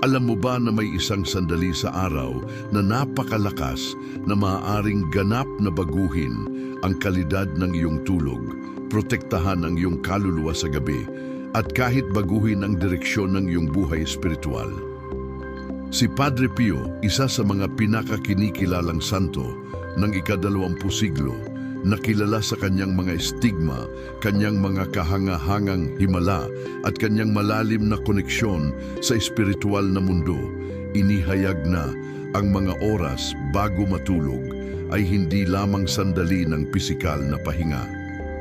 Alam mo ba na may isang sandali sa araw na napakalakas na maaaring ganap na baguhin ang kalidad ng iyong tulog, protektahan ang iyong kaluluwa sa gabi, at kahit baguhin ang direksyon ng iyong buhay espiritual? Si Padre Pio, isa sa mga pinakakinikilalang santo ng ikadalawampu siglo, nakilala sa kanyang mga stigma, kanyang mga kahangahangang himala at kanyang malalim na koneksyon sa espiritual na mundo, inihayag na ang mga oras bago matulog ay hindi lamang sandali ng pisikal na pahinga,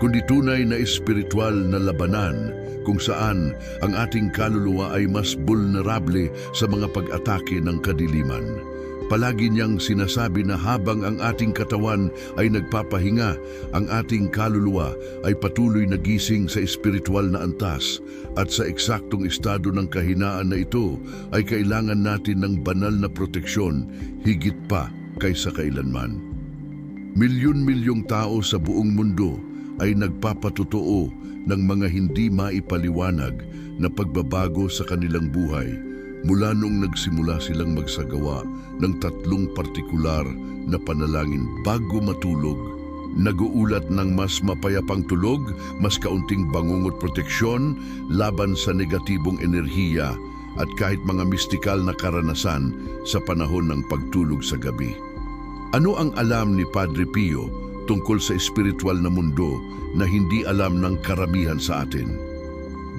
kundi tunay na espiritual na labanan kung saan ang ating kaluluwa ay mas vulnerable sa mga pag-atake ng kadiliman. Palagi niyang sinasabi na habang ang ating katawan ay nagpapahinga, ang ating kaluluwa ay patuloy nagising sa espiritual na antas at sa eksaktong estado ng kahinaan na ito ay kailangan natin ng banal na proteksyon higit pa kaysa kailanman. Milyon-milyong tao sa buong mundo ay nagpapatotoo ng mga hindi maipaliwanag na pagbabago sa kanilang buhay mula nung nagsimula silang magsagawa ng tatlong partikular na panalangin bago matulog. Naguulat ng mas mapayapang tulog, mas kaunting bangungot proteksyon laban sa negatibong enerhiya at kahit mga mistikal na karanasan sa panahon ng pagtulog sa gabi. Ano ang alam ni Padre Pio tungkol sa espiritual na mundo na hindi alam ng karamihan sa atin?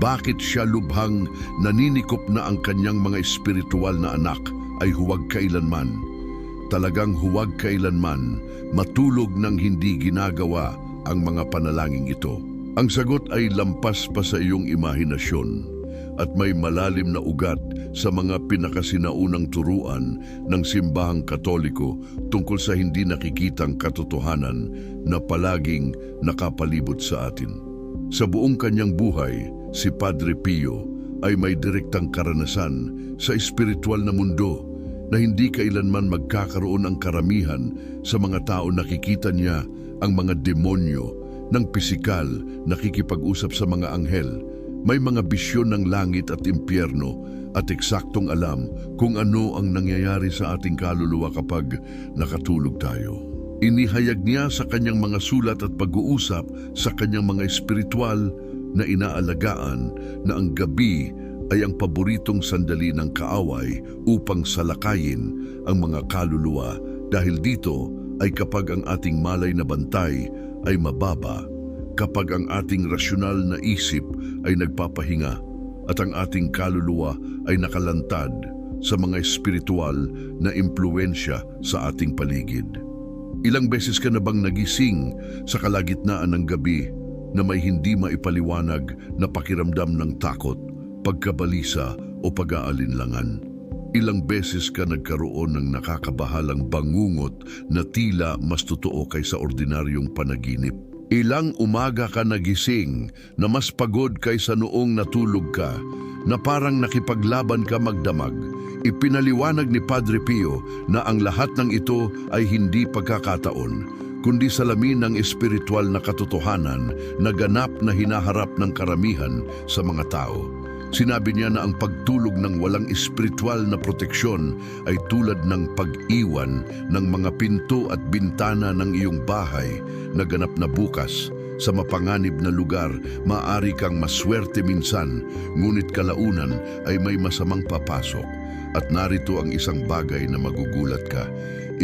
Bakit siya lubhang naninikop na ang kanyang mga espiritual na anak ay huwag kailanman? Talagang huwag kailanman matulog ng hindi ginagawa ang mga panalangin ito. Ang sagot ay lampas pa sa iyong imahinasyon at may malalim na ugat sa mga pinakasinaunang turuan ng simbahang katoliko tungkol sa hindi nakikitang katotohanan na palaging nakapalibot sa atin. Sa buong kanyang buhay, si Padre Pio ay may direktang karanasan sa espiritual na mundo na hindi kailanman magkakaroon ang karamihan sa mga tao nakikita niya ang mga demonyo ng pisikal nakikipag-usap sa mga anghel. May mga bisyon ng langit at impyerno at eksaktong alam kung ano ang nangyayari sa ating kaluluwa kapag nakatulog tayo. Inihayag niya sa kanyang mga sulat at pag-uusap sa kanyang mga espiritual na inaalagaan na ang gabi ay ang paboritong sandali ng kaaway upang salakayin ang mga kaluluwa dahil dito ay kapag ang ating malay na bantay ay mababa, kapag ang ating rasyonal na isip ay nagpapahinga at ang ating kaluluwa ay nakalantad sa mga espiritual na impluensya sa ating paligid. Ilang beses ka na bang nagising sa kalagitnaan ng gabi na may hindi maipaliwanag na pakiramdam ng takot, pagkabalisa o pag-aalinlangan? Ilang beses ka nagkaroon ng nakakabahalang bangungot na tila mas totoo kaysa ordinaryong panaginip? Ilang umaga ka nagising na mas pagod kaysa noong natulog ka, na parang nakipaglaban ka magdamag. Ipinaliwanag ni Padre Pio na ang lahat ng ito ay hindi pagkakataon, kundi salamin ng espiritual na katotohanan na ganap na hinaharap ng karamihan sa mga tao. Sinabi niya na ang pagtulog ng walang espiritual na proteksyon ay tulad ng pag-iwan ng mga pinto at bintana ng iyong bahay na ganap na bukas sa mapanganib na lugar, maaari kang maswerte minsan, ngunit kalaunan ay may masamang papasok. At narito ang isang bagay na magugulat ka.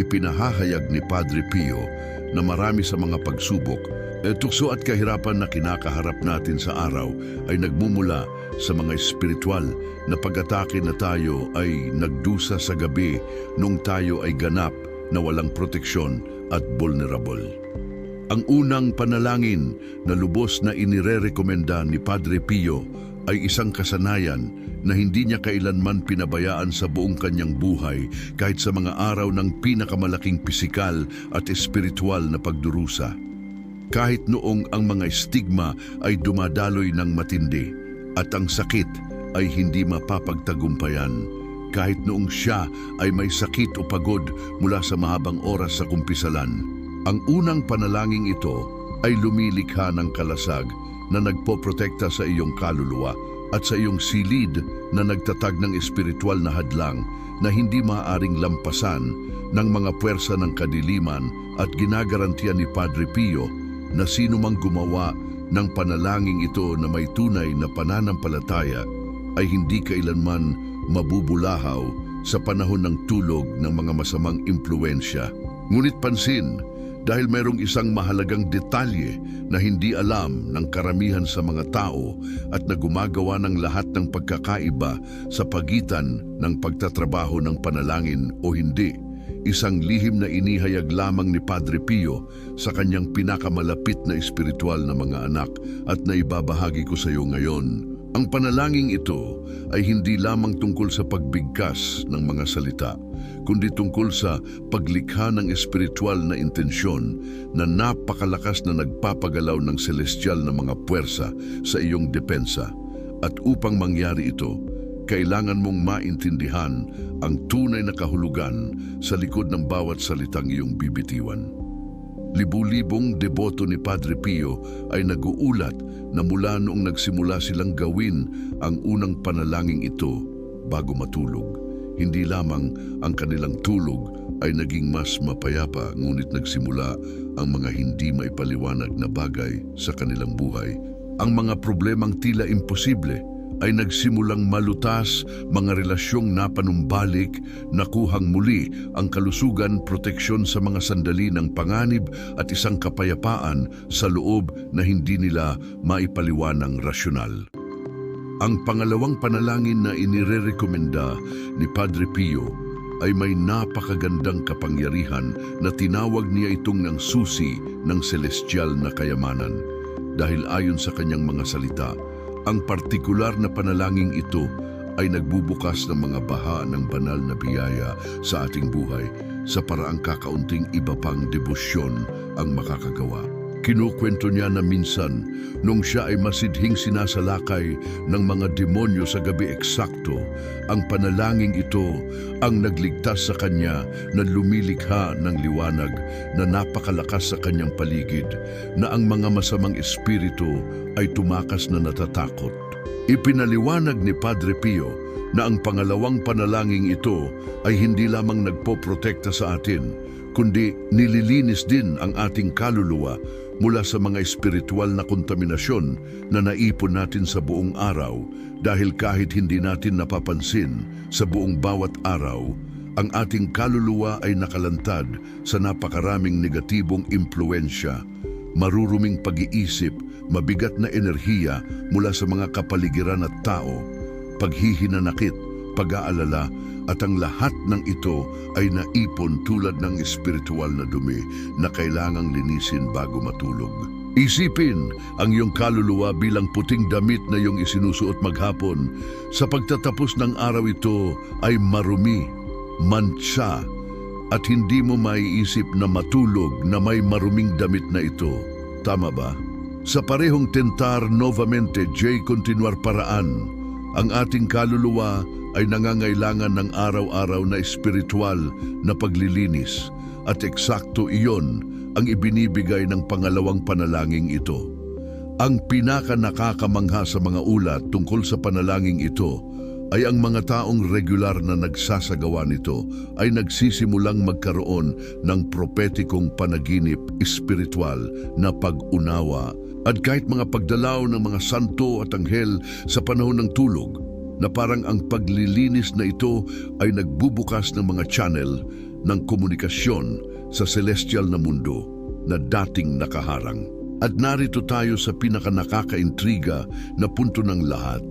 Ipinahahayag ni Padre Pio na marami sa mga pagsubok, eh, tukso at kahirapan na kinakaharap natin sa araw ay nagmumula sa mga espiritual na pag-atake na tayo ay nagdusa sa gabi nung tayo ay ganap na walang proteksyon at vulnerable. Ang unang panalangin na lubos na inirerekomenda ni Padre Pio ay isang kasanayan na hindi niya kailanman pinabayaan sa buong kanyang buhay kahit sa mga araw ng pinakamalaking pisikal at espiritual na pagdurusa. Kahit noong ang mga stigma ay dumadaloy ng matindi at ang sakit ay hindi mapapagtagumpayan, kahit noong siya ay may sakit o pagod mula sa mahabang oras sa kumpisalan. Ang unang panalangin ito ay lumilikha ng kalasag na nagpoprotekta sa iyong kaluluwa at sa iyong silid na nagtatag ng espiritual na hadlang na hindi maaaring lampasan ng mga puwersa ng kadiliman at ginagarantiyan ni Padre Pio na sino mang gumawa ng panalangin ito na may tunay na pananampalataya ay hindi kailanman mabubulahaw sa panahon ng tulog ng mga masamang impluensya. Ngunit pansin, dahil mayroong isang mahalagang detalye na hindi alam ng karamihan sa mga tao at na gumagawa ng lahat ng pagkakaiba sa pagitan ng pagtatrabaho ng panalangin o hindi. Isang lihim na inihayag lamang ni Padre Pio sa kanyang pinakamalapit na espiritual na mga anak at naibabahagi ko sa iyo ngayon. Ang panalangin ito ay hindi lamang tungkol sa pagbigkas ng mga salita, kundi tungkol sa paglikha ng espiritual na intensyon na napakalakas na nagpapagalaw ng celestial na mga puwersa sa iyong depensa. At upang mangyari ito, kailangan mong maintindihan ang tunay na kahulugan sa likod ng bawat salitang iyong bibitiwan. Libu-libong deboto ni Padre Pio ay naguulat na mula noong nagsimula silang gawin ang unang panalangin ito bago matulog. Hindi lamang ang kanilang tulog ay naging mas mapayapa ngunit nagsimula ang mga hindi maipaliwanag na bagay sa kanilang buhay. Ang mga problemang tila imposible ay nagsimulang malutas mga relasyong napanumbalik, nakuhang muli ang kalusugan, proteksyon sa mga sandali ng panganib at isang kapayapaan sa loob na hindi nila maipaliwanang rasyonal. Ang pangalawang panalangin na inirerekomenda ni Padre Pio ay may napakagandang kapangyarihan na tinawag niya itong ng susi ng celestial na kayamanan. Dahil ayon sa kanyang mga salita, ang partikular na panalangin ito ay nagbubukas ng mga baha ng banal na biyaya sa ating buhay sa paraang kakaunting iba pang debosyon ang makakagawa. Kinukwento niya na minsan, nung siya ay masidhing sinasalakay ng mga demonyo sa gabi eksakto, ang panalangin ito ang nagligtas sa kanya na lumilikha ng liwanag na napakalakas sa kanyang paligid, na ang mga masamang espiritu ay tumakas na natatakot. Ipinaliwanag ni Padre Pio na ang pangalawang panalangin ito ay hindi lamang nagpoprotekta sa atin, kundi nililinis din ang ating kaluluwa mula sa mga espiritual na kontaminasyon na naipon natin sa buong araw dahil kahit hindi natin napapansin sa buong bawat araw, ang ating kaluluwa ay nakalantad sa napakaraming negatibong impluensya, maruruming pag-iisip, mabigat na enerhiya mula sa mga kapaligiran at tao, paghihinanakit, pag-aalala, at ang lahat ng ito ay naipon tulad ng espiritual na dumi na kailangang linisin bago matulog. Isipin ang iyong kaluluwa bilang puting damit na iyong isinusuot maghapon. Sa pagtatapos ng araw ito ay marumi, mantsa, at hindi mo maiisip na matulog na may maruming damit na ito. Tama ba? Sa parehong tentar novamente J. Continuar paraan, ang ating kaluluwa ay nangangailangan ng araw-araw na espiritual na paglilinis at eksakto iyon ang ibinibigay ng pangalawang panalangin ito. Ang pinaka nakakamangha sa mga ulat tungkol sa panalangin ito ay ang mga taong regular na nagsasagawa nito ay nagsisimulang magkaroon ng propetikong panaginip espiritual na pag-unawa at kahit mga pagdalaw ng mga santo at anghel sa panahon ng tulog na parang ang paglilinis na ito ay nagbubukas ng mga channel ng komunikasyon sa celestial na mundo na dating nakaharang. At narito tayo sa pinakanakakaintriga na punto ng lahat.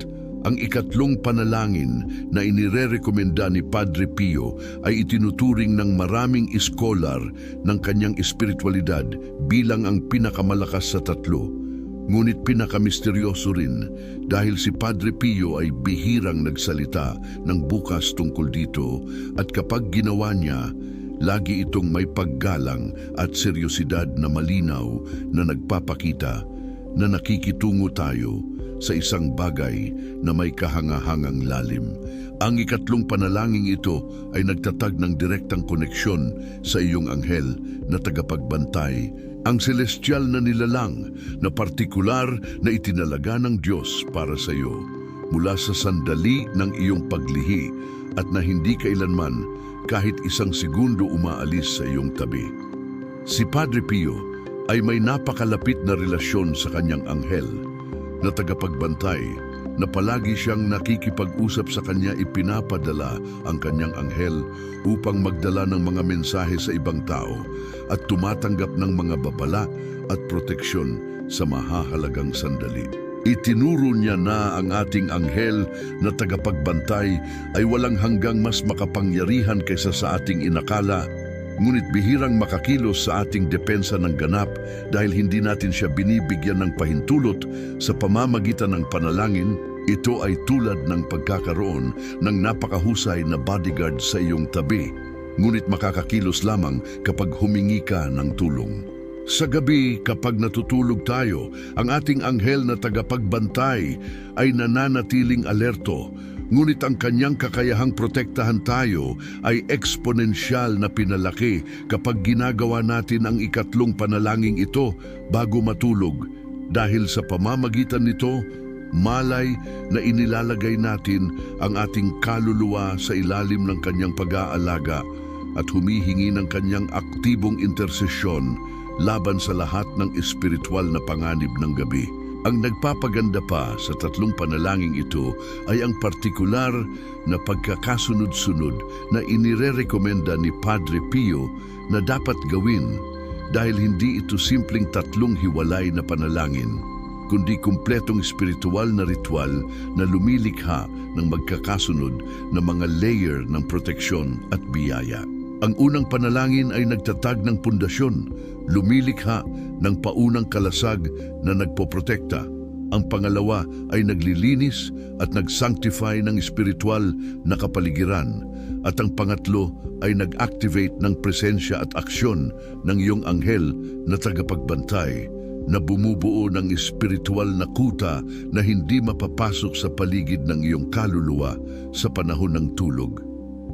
Ang ikatlong panalangin na inirerekomenda ni Padre Pio ay itinuturing ng maraming iskolar ng kanyang espiritualidad bilang ang pinakamalakas sa tatlo. Ngunit pinakamisteryoso rin dahil si Padre Pio ay bihirang nagsalita ng bukas tungkol dito at kapag ginawa niya, lagi itong may paggalang at seryosidad na malinaw na nagpapakita na nakikitungo tayo sa isang bagay na may kahangahangang lalim. Ang ikatlong panalangin ito ay nagtatag ng direktang koneksyon sa iyong anghel na tagapagbantay, ang celestial na nilalang na partikular na itinalaga ng Diyos para sa iyo. mula sa sandali ng iyong paglihi at na hindi kailanman kahit isang segundo umaalis sa iyong tabi. Si Padre Pio ay may napakalapit na relasyon sa kanyang anghel na tagapagbantay na palagi siyang nakikipag-usap sa kanya ipinapadala ang kanyang anghel upang magdala ng mga mensahe sa ibang tao at tumatanggap ng mga babala at proteksyon sa mahahalagang sandali. Itinuro niya na ang ating anghel na tagapagbantay ay walang hanggang mas makapangyarihan kaysa sa ating inakala ngunit bihirang makakilos sa ating depensa ng ganap dahil hindi natin siya binibigyan ng pahintulot sa pamamagitan ng panalangin, ito ay tulad ng pagkakaroon ng napakahusay na bodyguard sa iyong tabi, ngunit makakakilos lamang kapag humingi ka ng tulong. Sa gabi, kapag natutulog tayo, ang ating anghel na tagapagbantay ay nananatiling alerto, ngunit ang kanyang kakayahang protektahan tayo ay eksponensyal na pinalaki kapag ginagawa natin ang ikatlong panalangin ito bago matulog. Dahil sa pamamagitan nito, malay na inilalagay natin ang ating kaluluwa sa ilalim ng kanyang pag-aalaga at humihingi ng kanyang aktibong intersesyon laban sa lahat ng espiritual na panganib ng gabi. Ang nagpapaganda pa sa tatlong panalangin ito ay ang partikular na pagkakasunod-sunod na inirerekomenda ni Padre Pio na dapat gawin dahil hindi ito simpleng tatlong hiwalay na panalangin, kundi kumpletong espiritual na ritual na lumilikha ng magkakasunod na mga layer ng proteksyon at biyaya. Ang unang panalangin ay nagtatag ng pundasyon, lumilikha ng paunang kalasag na nagpoprotekta. Ang pangalawa ay naglilinis at nag-sanctify ng espiritual na kapaligiran. At ang pangatlo ay nag-activate ng presensya at aksyon ng iyong anghel na tagapagbantay na bumubuo ng espiritual na kuta na hindi mapapasok sa paligid ng iyong kaluluwa sa panahon ng tulog.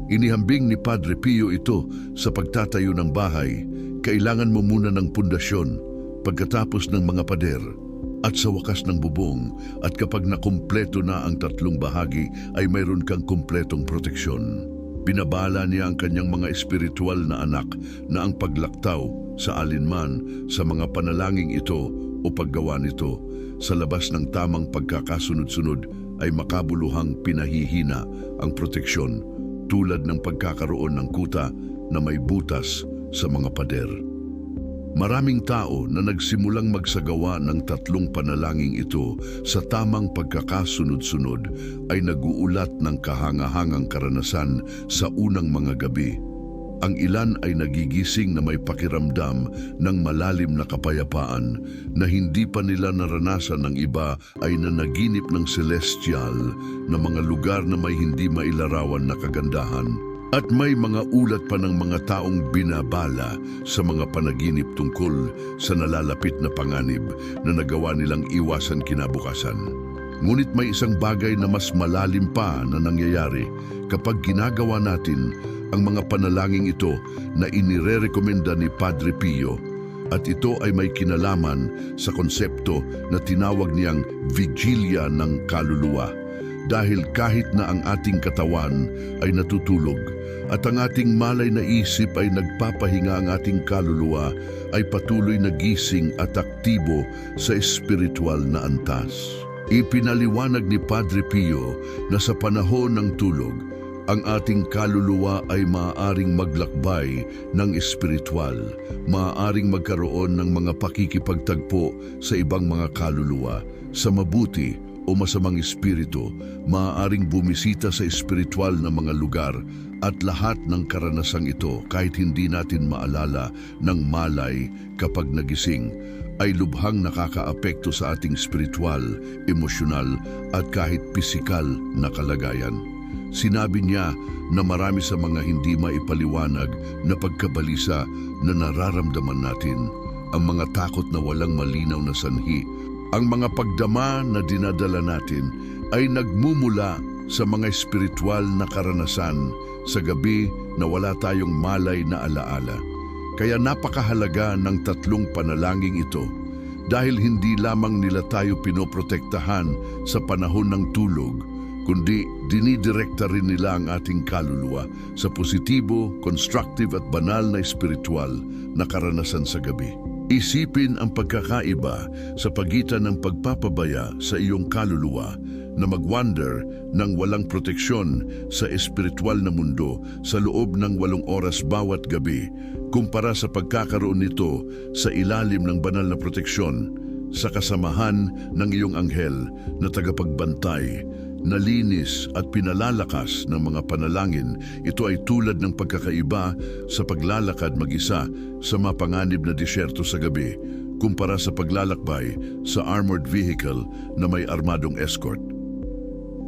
Inihambing ni Padre Pio ito sa pagtatayo ng bahay. Kailangan mo muna ng pundasyon, pagkatapos ng mga pader, at sa wakas ng bubong at kapag nakumpleto na ang tatlong bahagi ay mayroon kang kumpletong proteksyon. Binabala niya ang kanyang mga espiritual na anak na ang paglaktaw sa alinman sa mga panalangin ito o paggawa nito sa labas ng tamang pagkakasunod-sunod ay makabuluhang pinahihina ang proteksyon tulad ng pagkakaroon ng kuta na may butas sa mga pader. Maraming tao na nagsimulang magsagawa ng tatlong panalangin ito sa tamang pagkakasunod-sunod ay naguulat ng kahangahangang karanasan sa unang mga gabi. Ang ilan ay nagigising na may pakiramdam ng malalim na kapayapaan na hindi pa nila naranasan ng iba ay nanaginip ng celestial na mga lugar na may hindi mailarawan na kagandahan. At may mga ulat pa ng mga taong binabala sa mga panaginip tungkol sa nalalapit na panganib na nagawa nilang iwasan kinabukasan. Ngunit may isang bagay na mas malalim pa na nangyayari kapag ginagawa natin ang mga panalangin ito na inirerekomenda ni Padre Pio at ito ay may kinalaman sa konsepto na tinawag niyang Vigilia ng Kaluluwa dahil kahit na ang ating katawan ay natutulog at ang ating malay na isip ay nagpapahinga ang ating kaluluwa ay patuloy na gising at aktibo sa espiritual na antas. Ipinaliwanag ni Padre Pio na sa panahon ng tulog, ang ating kaluluwa ay maaaring maglakbay ng espiritual, maaaring magkaroon ng mga pakikipagtagpo sa ibang mga kaluluwa, sa mabuti o masamang espiritu, maaaring bumisita sa espiritual na mga lugar at lahat ng karanasang ito kahit hindi natin maalala ng malay kapag nagising ay lubhang nakakaapekto sa ating spiritual, emosyonal at kahit pisikal na kalagayan. Sinabi niya na marami sa mga hindi maipaliwanag na pagkabalisa na nararamdaman natin, ang mga takot na walang malinaw na sanhi, ang mga pagdama na dinadala natin ay nagmumula sa mga espiritual na karanasan sa gabi na wala tayong malay na alaala. Kaya napakahalaga ng tatlong panalangin ito dahil hindi lamang nila tayo pinoprotektahan sa panahon ng tulog, kundi dinidirekta rin nila ang ating kaluluwa sa positibo, constructive at banal na espiritual na karanasan sa gabi. Isipin ang pagkakaiba sa pagitan ng pagpapabaya sa iyong kaluluwa na mag-wander ng walang proteksyon sa espiritual na mundo sa loob ng walong oras bawat gabi kumpara sa pagkakaroon nito sa ilalim ng banal na proteksyon sa kasamahan ng iyong anghel na tagapagbantay, nalinis at pinalalakas ng mga panalangin. Ito ay tulad ng pagkakaiba sa paglalakad mag-isa sa mapanganib na disyerto sa gabi kumpara sa paglalakbay sa armored vehicle na may armadong escort.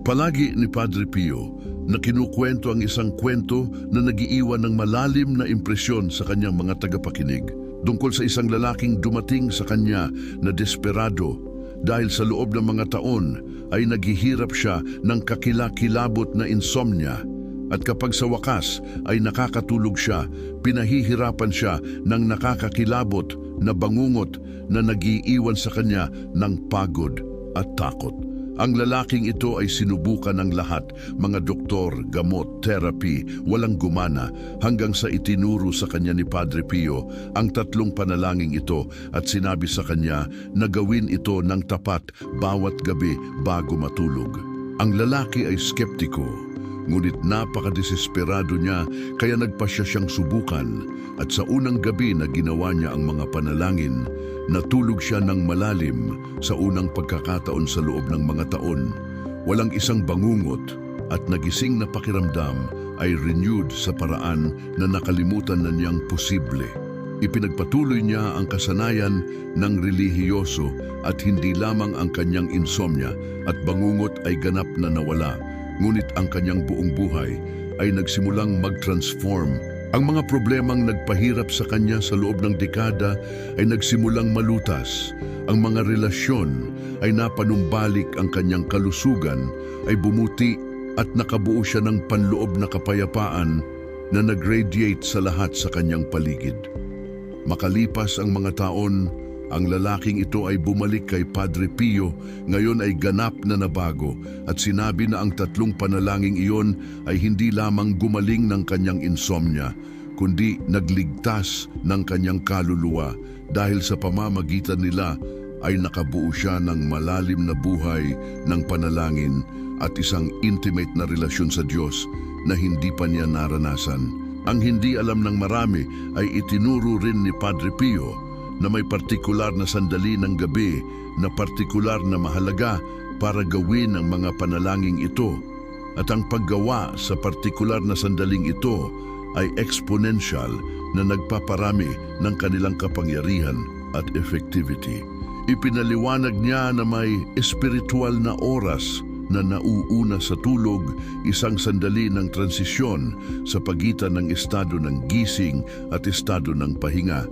Palagi ni Padre Pio na kinukwento ang isang kwento na nagiiwan ng malalim na impresyon sa kanyang mga tagapakinig tungkol sa isang lalaking dumating sa kanya na desperado dahil sa loob ng mga taon ay naghihirap siya ng kakilakilabot na insomnia at kapag sa wakas ay nakakatulog siya, pinahihirapan siya ng nakakakilabot na bangungot na nagiiwan sa kanya ng pagod at takot. Ang lalaking ito ay sinubukan ng lahat, mga doktor, gamot, therapy, walang gumana hanggang sa itinuro sa kanya ni Padre Pio ang tatlong panalangin ito at sinabi sa kanya na gawin ito ng tapat bawat gabi bago matulog. Ang lalaki ay skeptiko, ngunit napakadesesperado niya kaya nagpa siya siyang subukan at sa unang gabi na ginawa niya ang mga panalangin, natulog siya ng malalim sa unang pagkakataon sa loob ng mga taon. Walang isang bangungot at nagising na pakiramdam ay renewed sa paraan na nakalimutan na niyang posible. Ipinagpatuloy niya ang kasanayan ng relihiyoso at hindi lamang ang kanyang insomnia at bangungot ay ganap na nawala, ngunit ang kanyang buong buhay ay nagsimulang mag-transform ang mga problemang nagpahirap sa kanya sa loob ng dekada ay nagsimulang malutas. Ang mga relasyon ay napanumbalik ang kanyang kalusugan ay bumuti at nakabuo siya ng panloob na kapayapaan na nag-radiate sa lahat sa kanyang paligid. Makalipas ang mga taon, ang lalaking ito ay bumalik kay Padre Pio, ngayon ay ganap na nabago at sinabi na ang tatlong panalangin iyon ay hindi lamang gumaling ng kanyang insomnia, kundi nagligtas ng kanyang kaluluwa dahil sa pamamagitan nila ay nakabuo siya ng malalim na buhay ng panalangin at isang intimate na relasyon sa Diyos na hindi pa niya naranasan. Ang hindi alam ng marami ay itinuro rin ni Padre Pio na may partikular na sandali ng gabi na partikular na mahalaga para gawin ang mga panalangin ito. At ang paggawa sa partikular na sandaling ito ay exponential na nagpaparami ng kanilang kapangyarihan at effectivity. Ipinaliwanag niya na may espiritual na oras na nauuna sa tulog, isang sandali ng transisyon sa pagitan ng estado ng gising at estado ng pahinga